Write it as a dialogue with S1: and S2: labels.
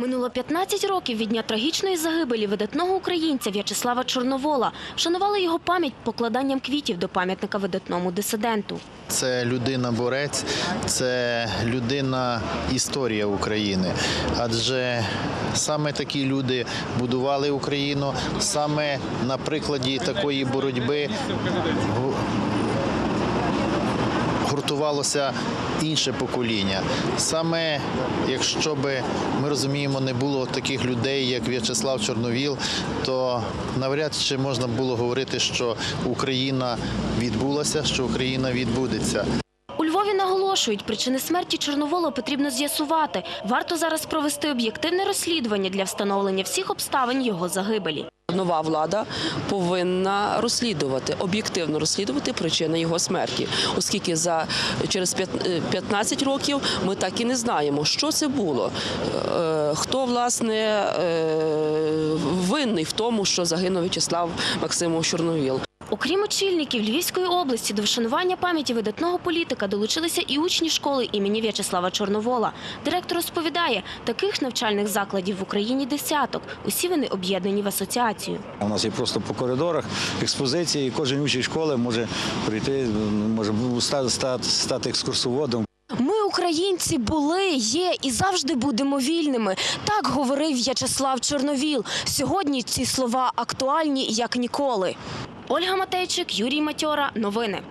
S1: Минуло 15 років від дня трагічної загибелі видатного українця В'ячеслава Чорновола. Вшанували його пам'ять покладанням квітів до пам'ятника видатному дисиденту.
S2: Це людина-борець, це людина історія України. Адже саме такі люди будували Україну, саме на прикладі такої боротьби гуртувалося інше покоління. Саме якщо би ми розуміємо, не було таких людей, як В'ячеслав Чорновіл, то навряд чи можна було говорити, що Україна відбулася, що Україна відбудеться.
S1: У Львові наголошують, причини смерті Чорновола потрібно з'ясувати. Варто зараз провести об'єктивне розслідування для встановлення всіх обставин його загибелі.
S3: Нова влада повинна розслідувати, об'єктивно розслідувати причини його смерті, оскільки за через п'ят- е, 15 років ми так і не знаємо, що це було, Е, хто власне е, винний в тому, що загинув В'ячеслав Максимов Чорновіл.
S1: Окрім очільників Львівської області, до вшанування пам'яті видатного політика долучилися і учні школи імені В'ячеслава Чорновола. Директор розповідає, таких навчальних закладів в Україні десяток. Усі вони об'єднані в асоціацію.
S4: У нас є просто по коридорах експозиції, і кожен учень школи може прийти, може стати, екскурсоводом.
S1: Ми, українці, були, є і завжди будемо вільними. Так говорив В'ячеслав Чорновіл. Сьогодні ці слова актуальні як ніколи. Ольга Матейчик, Юрій Матьора. Новини.